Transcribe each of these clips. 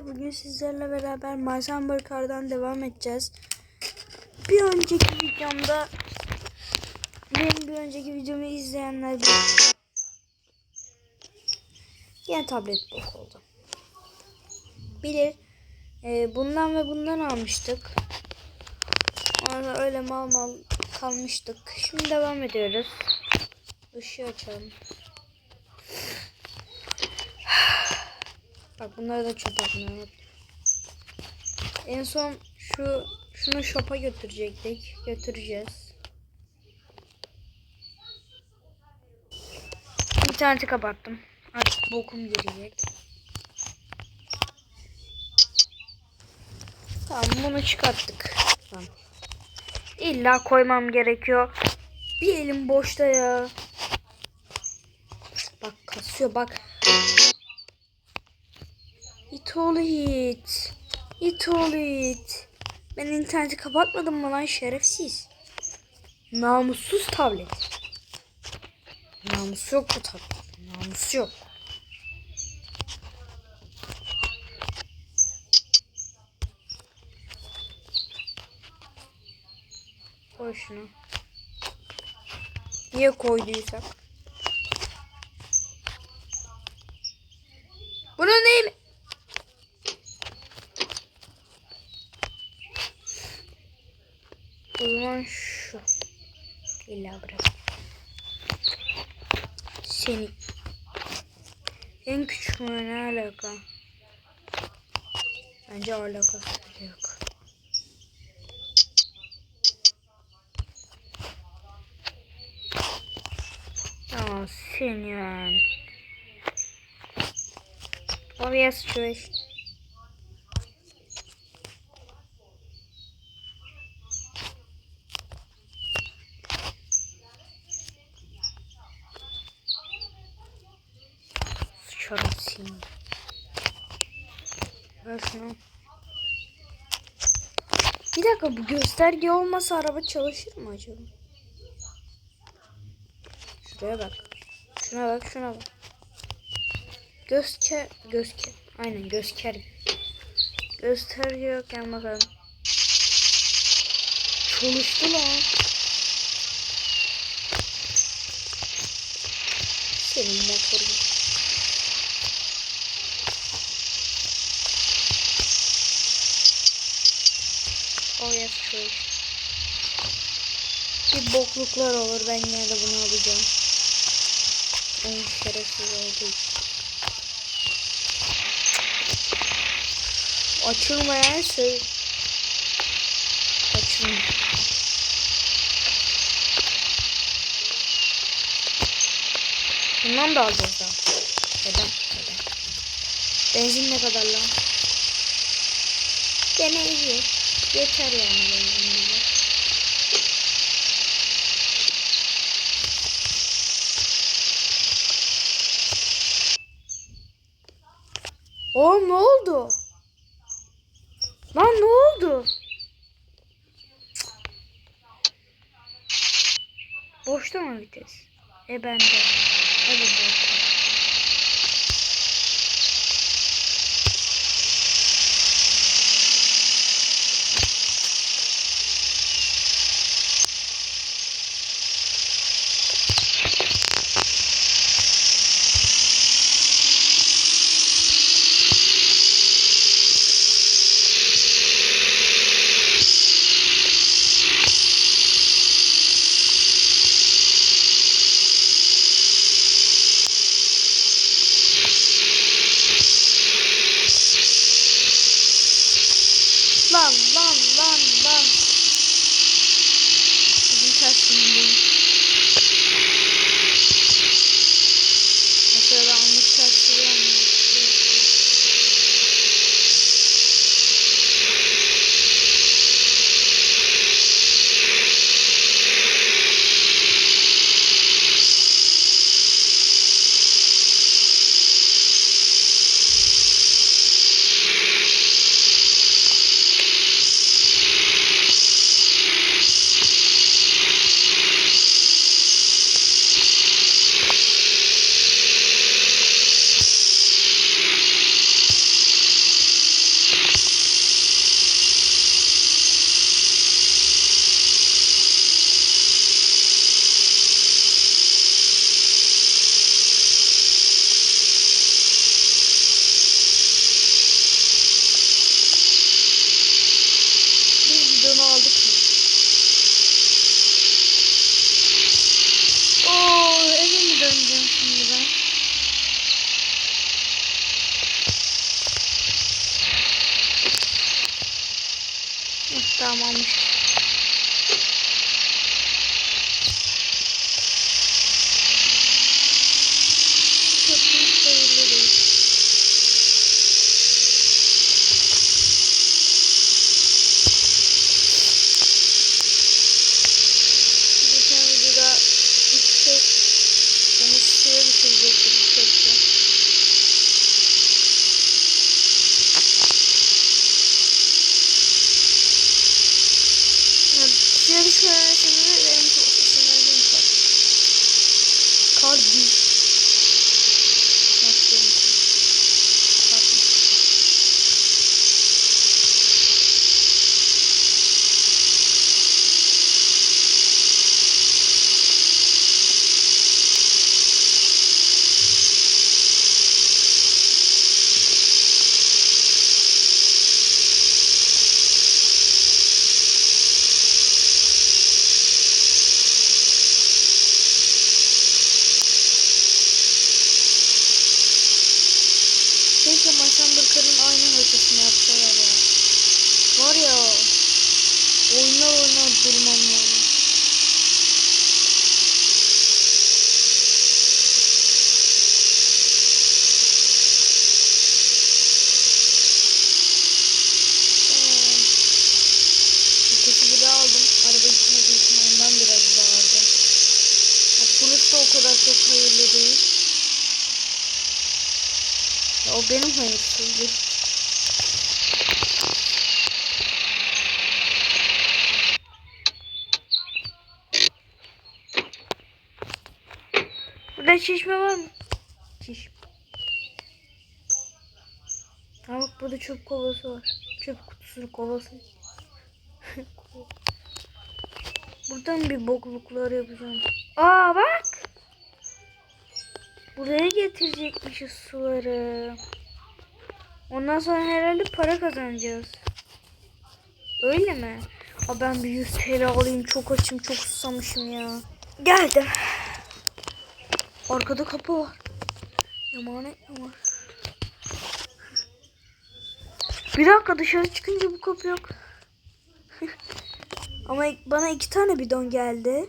Bugün sizlerle beraber Marsan Barkar'dan devam edeceğiz. Bir önceki videomda benim bir önceki videomu izleyenler. Yine tablet bok oldu. Bilir. Ee, bundan ve bundan almıştık. Sonra öyle mal mal kalmıştık. Şimdi devam ediyoruz. Işığı açalım. Bak bunları da çöp atmayalım. En son şu şunu shop'a götürecektik. Götüreceğiz. İnterneti kapattım. Artık bokum girecek. Tamam bunu çıkarttık. Tamam. İlla koymam gerekiyor. Bir elim boşta ya. Bak kasıyor bak. It oğlu it. It oğlu it. Ben interneti kapatmadım mı lan şerefsiz. Namussuz tablet. Namus yok bu tablet. Namus yok. Koy şunu. Niye koyduysak? Bunu neyim? O zaman şu. İlla bırak. Seni. En küçük mü ne alaka? Bence alakası bile yok. Tamam seni yani. Oraya sıçıyor işte. Sıçarım seni. Şunu. Bir dakika bu gösterge olmasa araba çalışır mı acaba? Şuraya bak. Şuna bak şuna bak. Göster göster. Aynen göster. Gösterge yokken bakalım. Çalıştı lan. Senin Bir bokluklar olur ben yine de bunu alacağım. En şerefsiz olduğu için. Açılmayan şey. Açılmıyor. Bundan da alacağız daha. Neden? Neden? Benzin ne kadar lan? Gene iyi. Yeter yani benzin bize. Oğlum ne oldu? Lan ne oldu? Boşta mı vites? E bende. Evet boşta. Çöp kovası var. Çöp kutusu kovası. Buradan bir bokluklar yapacağım. Aa bak. Buraya getirecekmişiz suları. Ondan sonra herhalde para kazanacağız. Öyle mi? Aa ben bir 100 TL alayım. Çok açım, çok susamışım ya. Geldim. Arkada kapı var. Emanet mi var? Bir dakika dışarı çıkınca bu kapı yok. Ama bana iki tane bidon geldi.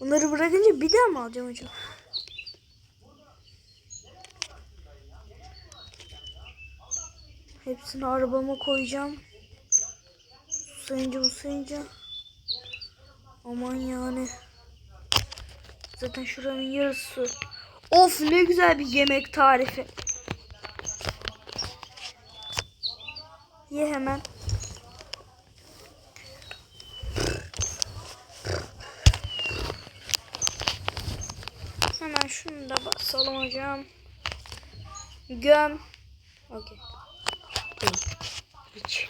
Bunları bırakınca bir daha mı alacağım hocam? Hepsini arabama koyacağım. Sayınca bu sayınca. Aman yani. Zaten şuranın yarısı. Of ne güzel bir yemek tarifi. Ye hemen. Hemen şunu da basalım hocam. Göm. Okey. Hiç.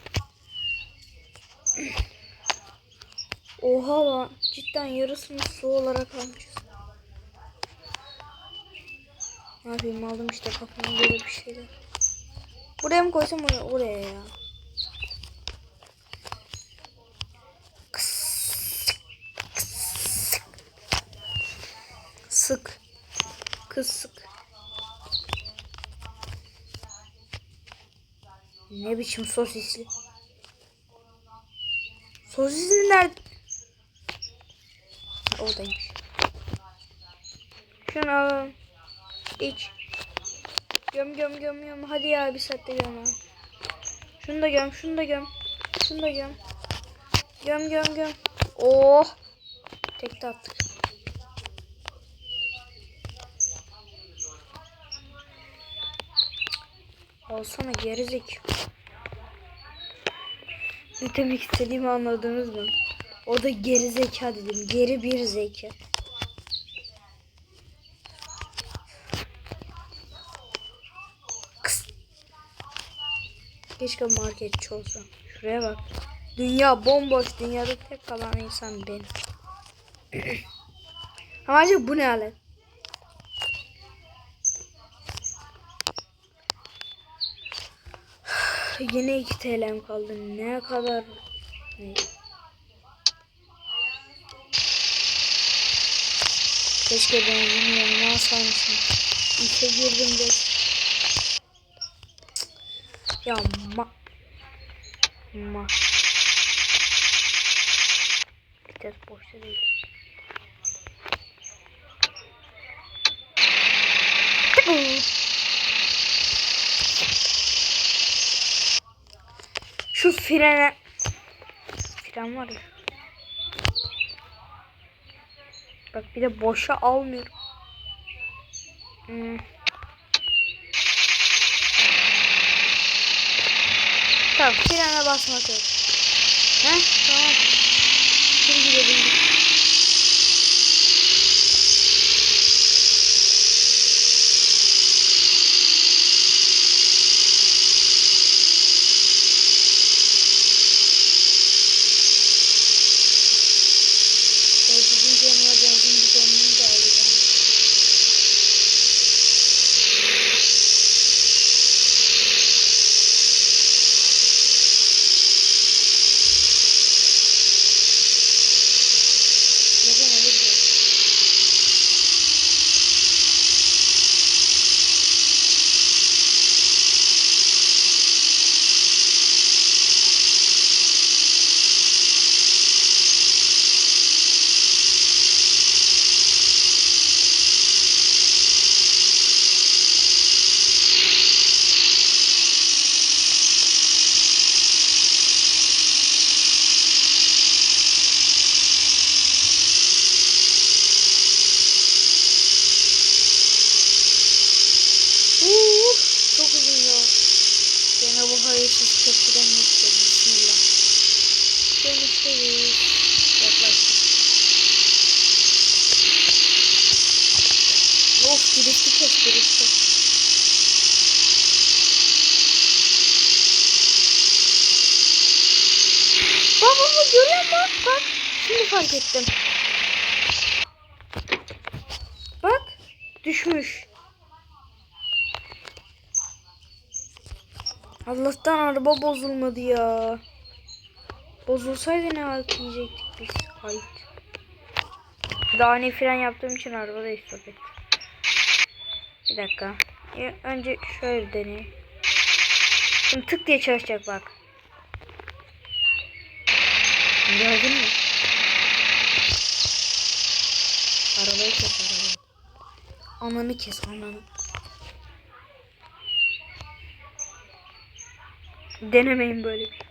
Oha lan. Cidden yarısını su olarak almışız. Ne yapayım aldım işte kafama göre bir şeyler. Buraya mı koysam oraya, oraya ya. Sık. Kız sık. Ne biçim sosisli? Sosisli nerede? Oradaymış. Şunu alalım. İç. Göm göm göm göm. Hadi ya bir saatte göm ha. Şunu da göm, şunu da göm. Şunu da göm. Göm göm göm. Oh. Tek de attık. Olsana gerizik. Ne demek istediğimi anladınız mı? O da geri zeka dedim. Geri bir zeka. Kıs. Keşke marketçi olsam. Şuraya bak. Dünya bomboş. Dünyada tek kalan insan benim. Ama acaba bu ne alet? yine 2 TL'm kaldı. Ne kadar... Ne? Keşke benzin yanıma asarmışım. İşe girdim de. Ya ma... Ma... Vites boşta değil. Frene fren var ya. Bak bir de boşa almıyorum. Hmm. Tamam frene basmak yok. Heh tamam. Şimdi gidebildik. Benzin yanına benzin bidonunu da alacağım. Neden öyle diyor? Uuu, çok uzun yol. Gene bu hayırsız köprüden geçeceğiz. Bismillah. Dönüşteyiz. Yaklaştık. Of girişti kes girişti. Bak baba görüyor musun? Bak. Şimdi fark ettim. Bak. Düşmüş. Allah'tan araba bozulmadı ya. Bozulsaydı ne halt yiyecektik biz? Hayt. Daha ani fren yaptığım için araba da istop etti. Bir dakika. Ya, önce şöyle bir deneyeyim. Şimdi tık diye çalışacak bak. Gördün mü? Arabayı kes arabayı. Ananı kes ananı. Denemeyin böyle bir şey.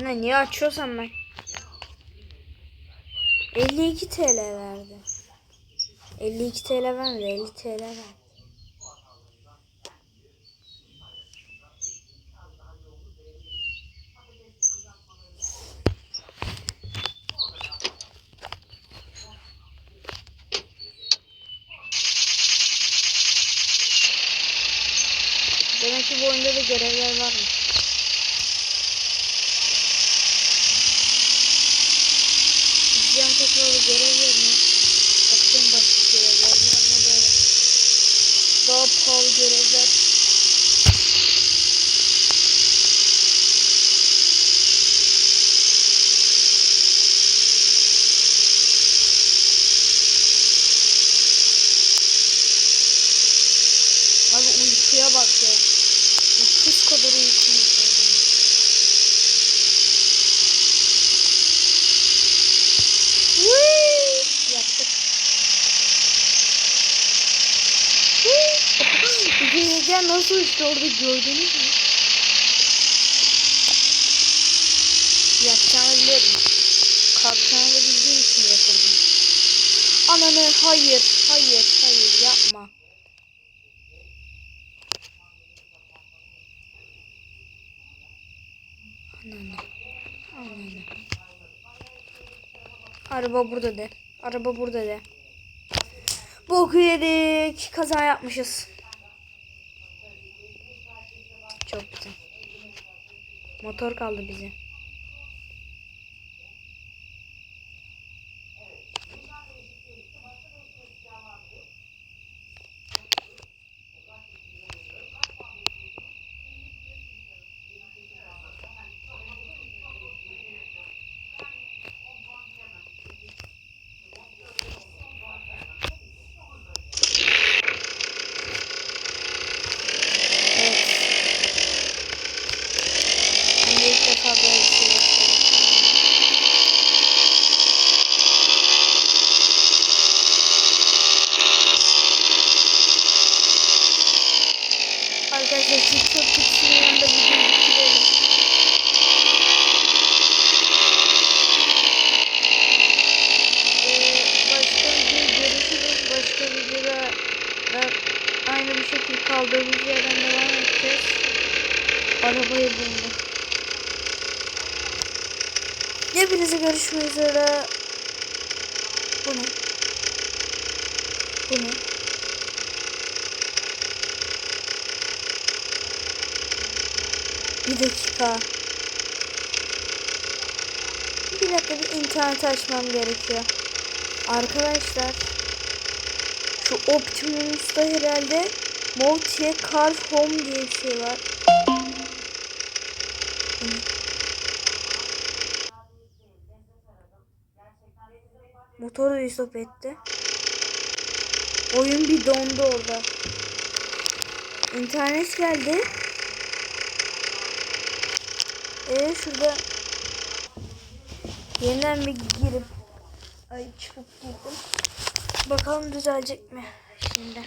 Ne niye açıyorsam ben? 52 TL verdi. 52 TL vermedi 50 TL verdi. Demek ki bu oyunda da görevler var mı? Gideceğim tekrar o görev yerine. Bakacağım başka görevler var mı böyle. Daha pahalı görevler. Abi uykuya bak ya. Kız kadar uykumuz var. yani. Whee! Yaptık. Bilge nasıl gördünüz mü? Yapacağını biliyorum. Kalkacağını bildiğim için yapırdım. Ananı hayır hayır hayır yapma. Ananı. Ananı. Araba burada de. Araba burada de. Boku yedik. Kaza yapmışız. Çok güzel. Motor kaldı bize. Evet. Ben de ilk defa böyle bir şey yapıyorum. Arkadaşlar TikTok kutusunun yanında videoyu bitirelim. Ee, başka videoda görüşürüz. Başka videoda da aynı bir şekilde kaldığımız yerden devam edeceğiz. Arabayı buldum. Hepinize görüşmek üzere. Bu ne? Bu ne? Bir dakika. Bir dakika bir internet açmam gerekiyor. Arkadaşlar şu Optimus'ta herhalde Multi Car Home diye bir şey var. Motoru istop etti. Oyun bir dondu orada. İnternet geldi. Ee şurada yeniden bir girip ay çıkıp girdim. Bakalım düzelecek mi şimdi.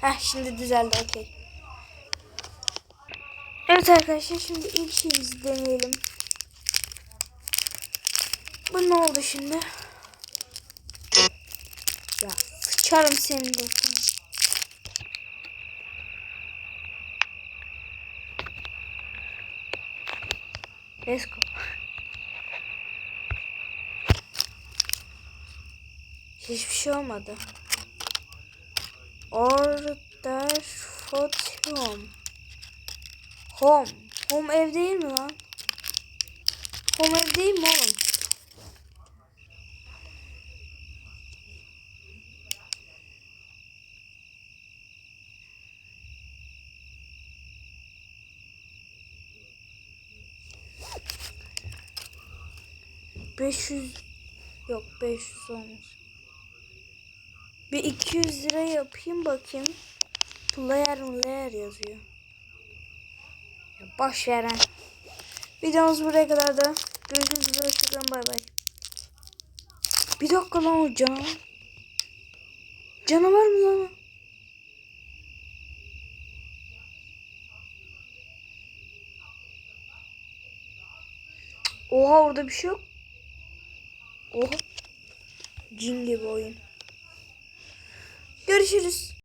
Heh şimdi düzeldi okey. Evet arkadaşlar şimdi ilk şeyimizi deneyelim. Bu ne oldu şimdi? Ya sıçarım senin de. Let's go. Hiçbir şey olmadı. Foot home. Home. Home ev değil mi lan? Home ev değil mi oğlum? Beş yüz yok beş yüz olmaz. Bir 200 lira yapayım bakayım. Player player yazıyor. Ya boş veren. Videomuz buraya kadar da. Görüşmek üzere. Hoşçakalın. Bay bay. Bir dakika lan o canavar. Canavar mı lan? Oha orada bir şey yok. Oha. Cin gibi oyun. Görüşürüz.